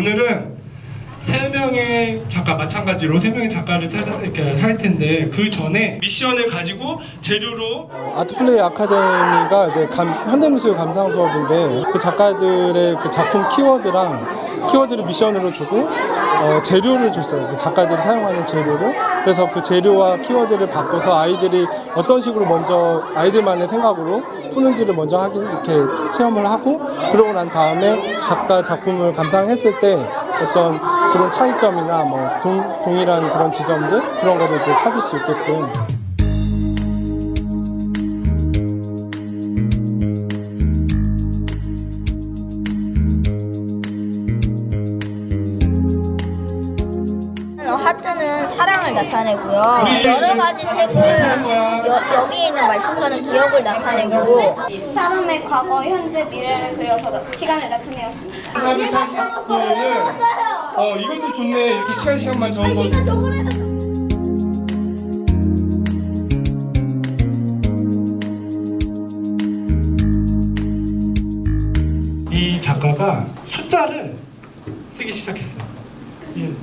오늘은 세 명의 작가 마찬가지로 세 명의 작가를 찾아 이렇게 할 텐데 그 전에 미션을 가지고 재료로 아트플레이 아카데미가 이제 감, 현대미술 감상 수업인데 그 작가들의 그 작품 키워드랑 키워드를 미션으로 주고 어, 재료를 줬어요. 그 작가들이 사용하는 재료를 그래서 그 재료와 키워드를 바꿔서 아이들이 어떤 식으로 먼저 아이들만의 생각으로 푸는지를 먼저 하기 이렇게 체험을 하고 그러고 난 다음에 작가 작품을 감상했을 때 어떤 그런 차이점이나 뭐 동, 동일한 그런 지점들 그런 거를 이제 찾을 수 있게끔 하트는 사랑을 나타내고요. 여러 가지 색을 여, 여기 있는 말풍선은 기억을 나타내고 사람의 과거, 현재, 미래를 그려서 나- 시간을 나타내었습니다. 어 이것도 좋네 이렇게 시간 시간만 적은 거 이 작가가 숫자를 쓰기 시작했어요. 1, 2,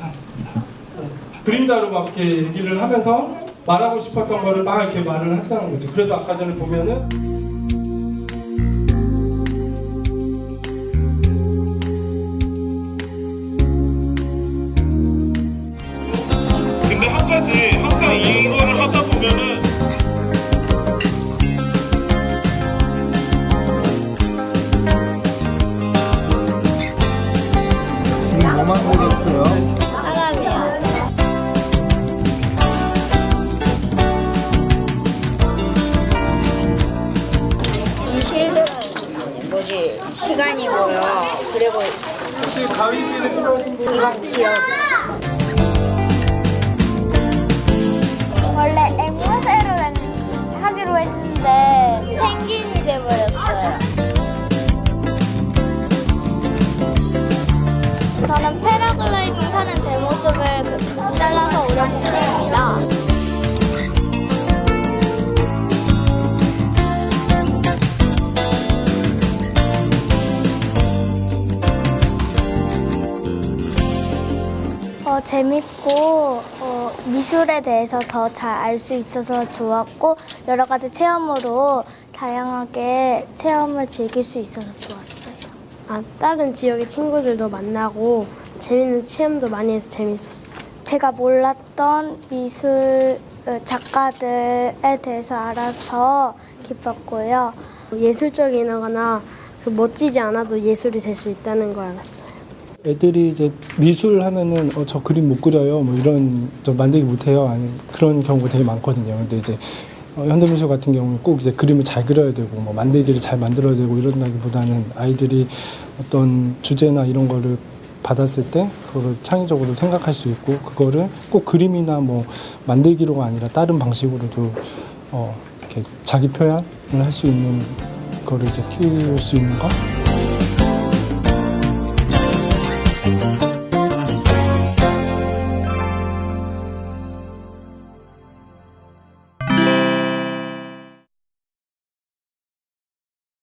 3, 4, 5. 그림자로 막 이렇게 얘기를 하면서 말하고 싶었던 거를 막 이렇게 말을 했다는 거죠. 그래서 아까 전에 보면은 근데 한 가지 항상 이거 뭐지 시간이고요. 그리고 혹시 가위질이 필요하신 분? 이건 기억. 원래 앵무새로 하기로 했는데 펭귄이 돼버렸어요. 저는 패러글라이딩 타는 제 모습을 그- 잘라서 재밌고 어, 미술에 대해서 더 잘 알 수 있어서 좋았고 여러 가지 체험으로 다양하게 체험을 즐길 수 있어서 좋았어요. 아, 다른 지역의 친구들도 만나고 재밌는 체험도 많이 해서 재밌었어요. 제가 몰랐던 미술 어, 작가들에 대해서 알아서 기뻤고요. 예술적이거나 그 멋지지 않아도 예술이 될 수 있다는 걸 알았어요. 애들이 이제 미술 하면은 어, 저 그림 못 그려요. 뭐 이런 저 만들기 못해요. 아니 그런 경우가 되게 많거든요. 근데 이제 어, 현대미술 같은 경우는 꼭 이제 그림을 잘 그려야 되고 뭐 만들기를 잘 만들어야 되고 이런다기보다는 아이들이 어떤 주제나 이런 거를 받았을 때 그거를 창의적으로 생각할 수 있고 그거를 꼭 그림이나 뭐 만들기로가 아니라 다른 방식으로도 어, 이렇게 자기 표현을 할 수 있는 거를 이제 키울 수 있는 거 Thank you.